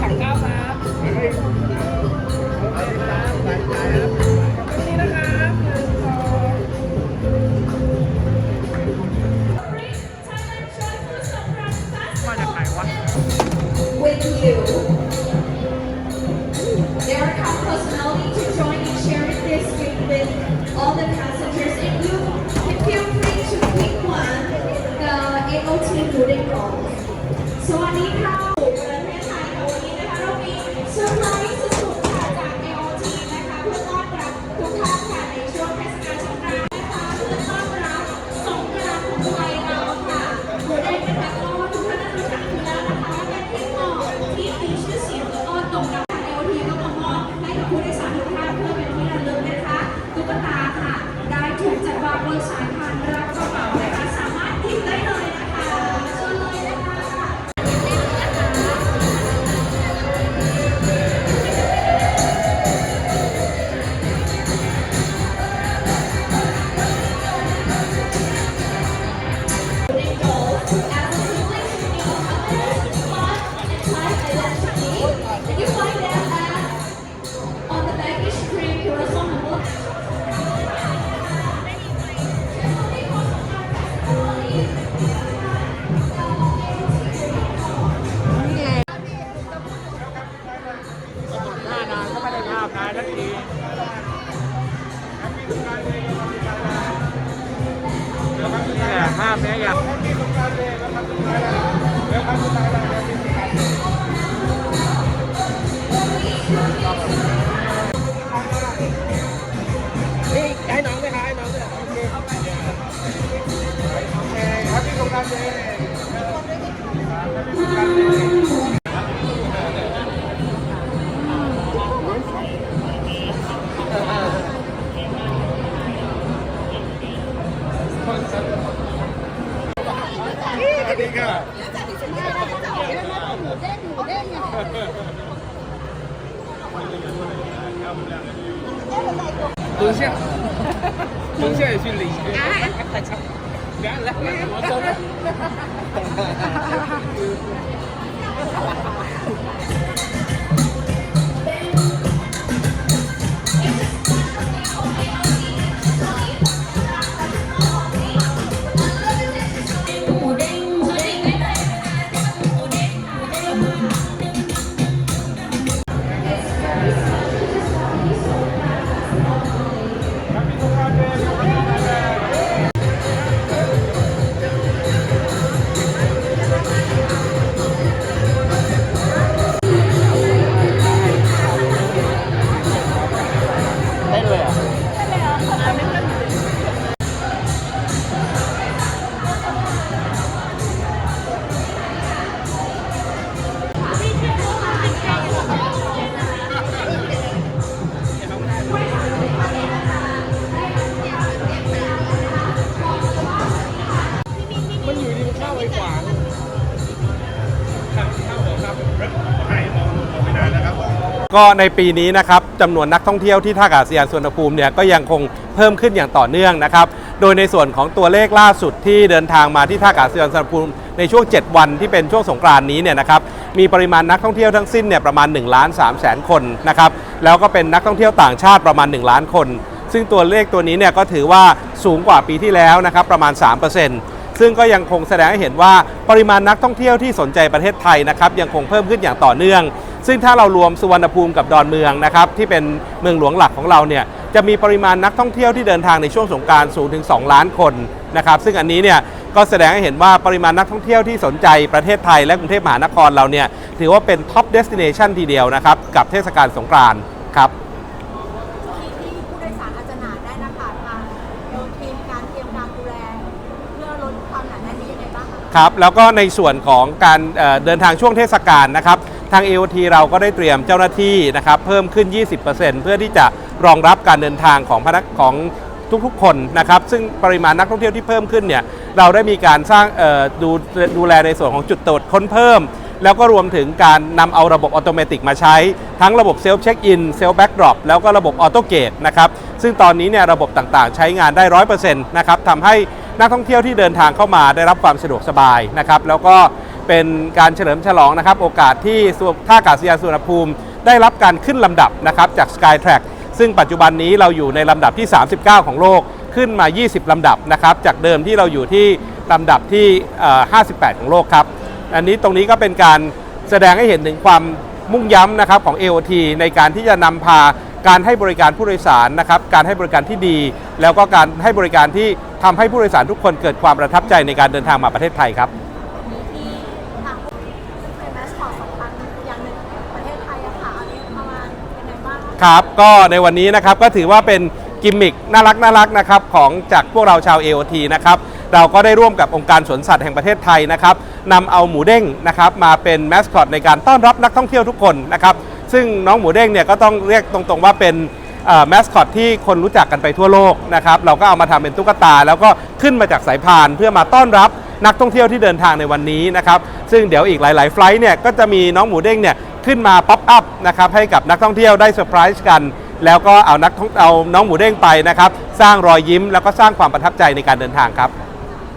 ครับครับ นี่แหละภาพเนี้ยอยาก 蹲下，蹲下也去领。来，来，来，来，来，我走了。 ก็ในปีนี้นะครับจำนวนนักท่องเที่ยวที่ท่าอากาศยานสุวรรณภูมิเนี่ยก็ยังคงเพิ่มขึ้นอย่างต่อเนื่องนะครับ โดยในส่วนของตัวเลขล่าสุดที่เดินทางมาที่ท่าอากาศยานสุวรรณภูมิในช่วง 7 วันที่เป็นช่วงสงกรานนี้เนี่ยนะครับมีปริมาณนักท่องเที่ยวทั้งสิ้นเนี่ยประมาณ1ล้าน3แสนคนนะครับแล้วก็เป็นนักท่องเที่ยวต่างชาติประมาณ 1 ล้านคน ซึ่งตัวเลขตัวนี้เนี่ยก็ถือว่าสูงกว่าปีที่แล้วนะครับประมาณ 3%ซึ่งก็ยังคงแสดงให้เห็นว่าปริมาณนักท่องเที่ยวที่สนใจประเทศไทยนะครับยังคงเพิ่มขึ้นอย่างต่อเนื่อง ซึ่งถ้าเรารวมสุวรรณภูมิกับดอนเมืองนะครับที่เป็นเมืองหลวงหลักของเราเนี่ยจะมีปริมาณนักท่องเที่ยวที่เดินทางในช่วงสงกรารสูงถึง 2 ล้านคนนะครับซึ่งอันนี้เนี่ยก็แสดงให้เห็นว่าปริมาณนักท่องเที่ยวที่สนใจประเทศไทยและกรุงเทพมหานครเราเนี่ยถือว่าเป็นท็อปเดสติเนชันทีเดียวนะครับกับเทศกาลสงกรานต์ครับที่ผู้โดยสารอาจจะหนาแน่นนะคะทางโยทีมการเตรียมการดูแลเพื่อลดความหนาแน่นนี้ยังไงบ้างคะ ครับแล้วก็ในส่วนของการเอ่อเดินทางช่วงเทศกาลนะครับ ทาง AOT เราก็ได้เตรียมเจ้าหน้าที่นะครับเพิ่มขึ้น 20%เพื่อที่จะรองรับการเดินทางของพนักของทุกๆ คนนะครับซึ่งปริมาณนักท่องเที่ยวที่เพิ่มขึ้นเนี่ยเราได้มีการสร้างดูดูแลในส่วนของจุดตรวจค้นเพิ่ม แล้วก็รวมถึงการนำเอาระบบออโตเมติกมาใช้ ทั้งระบบเซลฟ์เช็คอินเซลฟ์แบ็กดรอปแล้วก็ระบบออโตเกตนะครับซึ่งตอนนี้เนี่ยระบบต่างๆ ใช้งานได้100%นะครับทำให้นักท่องเที่ยวที่เดินทางเข้ามาได้รับความสะดวกสบายนะครับแล้วก็ เป็นการเฉลิมฉลองนะครับโอกาสที่ท่าอากาศยานสุวรรณภูมิ ได้รับการขึ้นลำดับนะครับจาก Skytrack ซึ่งปัจจุบันนี้เราอยู่ในลำดับที่ 39 ของโลกขึ้นมา 20 ลำดับนะครับจากเดิมที่เราอยู่ที่ลำดับที่ 58 ของโลกครับ อันนี้ตรงนี้ก็เป็นการแสดงให้เห็นถึงความมุ่งย้ำนะครับของ AOT ในการที่จะนำพาการให้บริการผู้โดยสารนะครับการให้บริการที่ดี แล้วก็การให้บริการที่ทำให้ผู้โดยสารทุกคนเกิดความประทับใจในการเดินทางมาประเทศไทยครับ ครับก็ในวันนี้นะครับก็ถือว่าเป็นกิมมิคน่ารักน่ารักนะครับของจากพวกเราชาว AOT นะครับเราก็ได้ร่วมกับองค์การสวนสัตว์แห่งประเทศไทยนะครับนำเอาหมูเด้งนะครับมาเป็นแมสคอตในการต้อนรับนักท่องเที่ยวทุกคนนะครับซึ่งน้องหมูเด้งเนี่ยก็ต้องเรียกตรงๆว่าเป็นแมสคอตที่คนรู้จักกันไปทั่วโลกนะครับเราก็เอามาทำเป็นตุ๊กตา แล้วก็ขึ้นมาจากสายพานเพื่อมาต้อนรับนักท่องเที่ยวที่เดินทางในวันนี้นะครับซึ่งเดี๋ยวอีกหลาย ๆ ไฟล์เนี่ยก็จะมีน้องหมูเด้งเนี่ย ขึ้นมาป๊อปอัพนะครับให้กับนักท่องเที่ยวได้เซอร์ไพรส์กัน แล้วก็เอานักท่องเอาน้องหมูเด้งไปนะครับ สร้างรอยยิ้มแล้วก็สร้างความประทับใจในการเดินทางครับ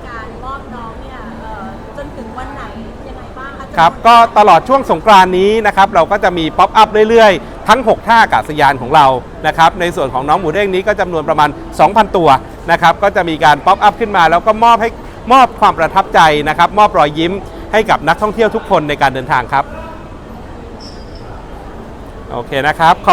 การมอบน้องเนี่ยเอ่อจนถึงวันไหนยังไงบ้างคะครับก็ตลอดช่วงสงกรานต์นี้นะครับเราก็จะมีป๊อปอัพเรื่อยๆ ทั้ง 6 ท่าอากาศยานของเรานะครับในส่วนของน้องหมูเด้งนี้ก็จำนวนประมาณ 2,000 ตัวนะครับก็จะมีการป๊อปอัพขึ้นมาแล้วก็มอบให้มอบความประทับใจนะครับมอบรอยยิ้มให้กับนักท่องเที่ยวทุกคนในการเดินทางครับ โอเคนะครับ